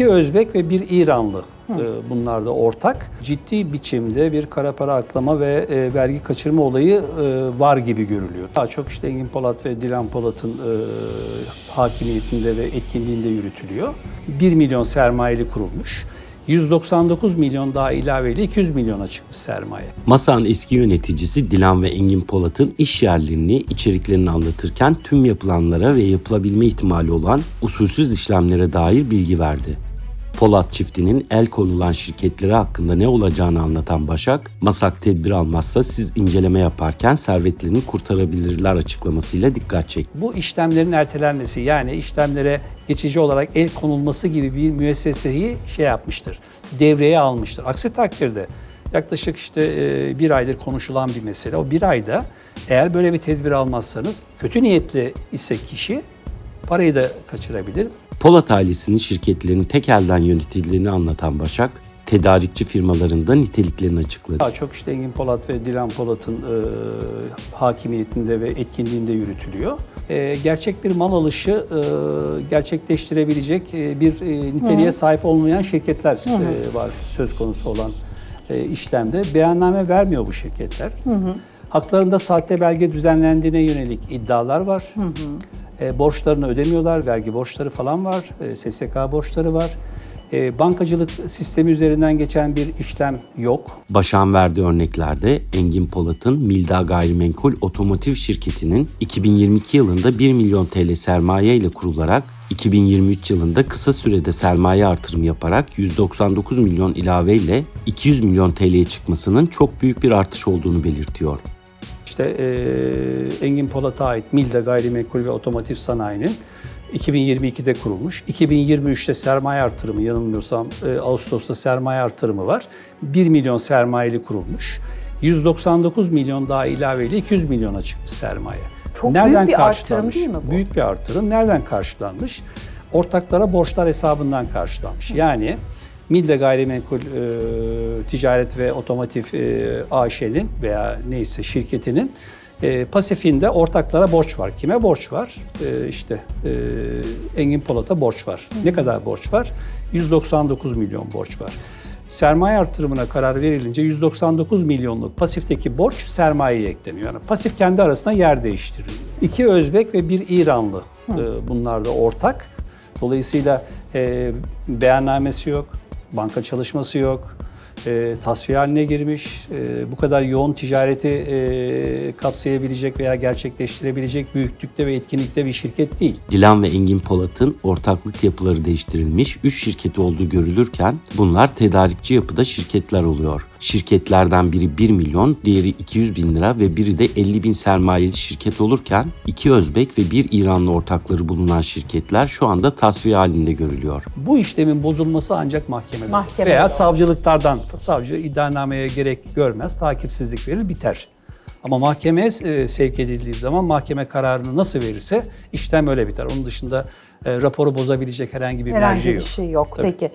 İki Özbek ve bir İranlı e, bunlar da ortak. Ciddi biçimde bir kara para aklama ve e, vergi kaçırma olayı e, var gibi görülüyor. Daha çok işte Engin Polat ve Dilan Polat'ın e, hakimiyetinde ve etkinliğinde yürütülüyor. 1 milyon sermayeli kurulmuş. 199 milyon daha ilaveyle 200 milyona çıkmış sermaye. Masa'nın eski yöneticisi Dilan ve Engin Polat'ın iş yerlerini, içeriklerini anlatırken tüm yapılanlara ve yapılabilme ihtimali olan usulsüz işlemlere dair bilgi verdi. Polat çiftinin el konulan şirketleri hakkında ne olacağını anlatan Başak, Masak tedbir almazsa siz inceleme yaparken servetlerini kurtarabilirler açıklamasıyla dikkat çekti. Bu işlemlerin ertelenmesi yani işlemlere geçici olarak el konulması gibi bir müesseseyi şey yapmıştır, devreye almıştır. Aksi takdirde yaklaşık işte e, bir aydır konuşulan bir mesele. O bir ayda eğer böyle bir tedbir almazsanız kötü niyetli ise kişi parayı da kaçırabilir. Polat ailesinin şirketlerinin tek elden yönetildiğini anlatan Başak, tedarikçi firmaların da niteliklerini açıkladı. Daha çok işte Engin Polat ve Dilan Polat'ın e, hakimiyetinde ve etkinliğinde yürütülüyor. E, gerçek bir mal alışı e, gerçekleştirebilecek e, bir e, niteliğe sahip olmayan şirketler e, var söz konusu olan e, işlemde. Beyanname vermiyor bu şirketler. Haklarında sahte belge düzenlendiğine yönelik iddialar var. E, borçlarını ödemiyorlar, vergi borçları falan var, e, SSK borçları var. E, bankacılık sistemi üzerinden geçen bir işlem yok. Başak'ın verdiği örneklerde Engin Polat'ın Milda Gayrimenkul Otomotiv Şirketi'nin 2022 yılında 1 milyon TL sermaye ile kurularak 2023 yılında kısa sürede sermaye artırımı yaparak 199 milyon ilave ile 200 milyon TL'ye çıkmasının çok büyük bir artış olduğunu belirtiyor. İşte e, Engin Polat'a ait Milda Gayrimenkul ve Otomotiv Sanayi'nin 2022'de kurulmuş. 2023'te sermaye artırımı yanılmıyorsam e, Ağustos'ta sermaye artırımı var. 1 milyon sermayeli kurulmuş. 199 milyon daha ilaveyle 200 milyona çıkmış sermaye. Çok büyük bir artırım değil mi bu? Büyük bir artırım. Nereden karşılanmış? Ortaklara borçlar hesabından karşılanmış. Yani Milde Gayrimenkul e, Ticaret ve Otomotiv e, AŞ'nin veya neyse şirketinin e, pasifinde ortaklara borç var. Kime borç var? E, işte e, Engin Polat'a borç var. Ne kadar borç var? 199 milyon borç var. Sermaye artırımına karar verilince 199 milyonluk pasifteki borç sermayeye ekleniyor. Yani pasif kendi arasında yer değiştiriyor. İki Özbek ve bir İranlı e, bunlar da ortak. Dolayısıyla e, beyannamesi yok, banka çalışması yok, e, tasfiye haline girmiş. E, bu kadar yoğun ticareti e, kapsayabilecek veya gerçekleştirebilecek büyüklükte ve etkinlikte bir şirket değil. Dilan ve Engin Polat'ın ortaklık yapıları değiştirilmiş 3 şirketi olduğu görülürken bunlar tedarikçi yapıda şirketler oluyor. Şirketlerden biri 1 milyon, diğeri 200 bin lira ve biri de 50 bin sermayeli şirket olurken iki Özbek ve bir İranlı ortakları bulunan şirketler şu anda tasfiye halinde görülüyor. Bu işlemin bozulması ancak mahkemede, Mahkemede veya olur. savcılıklardan. Savcı iddianameye gerek görmez, takipsizlik verir, biter. Ama mahkemeye e, sevk edildiği zaman mahkeme kararını nasıl verirse işlem öyle biter. Onun dışında e, raporu bozabilecek herhangi bir merci Herhangi bir yok. şey yok. Tabii. Peki.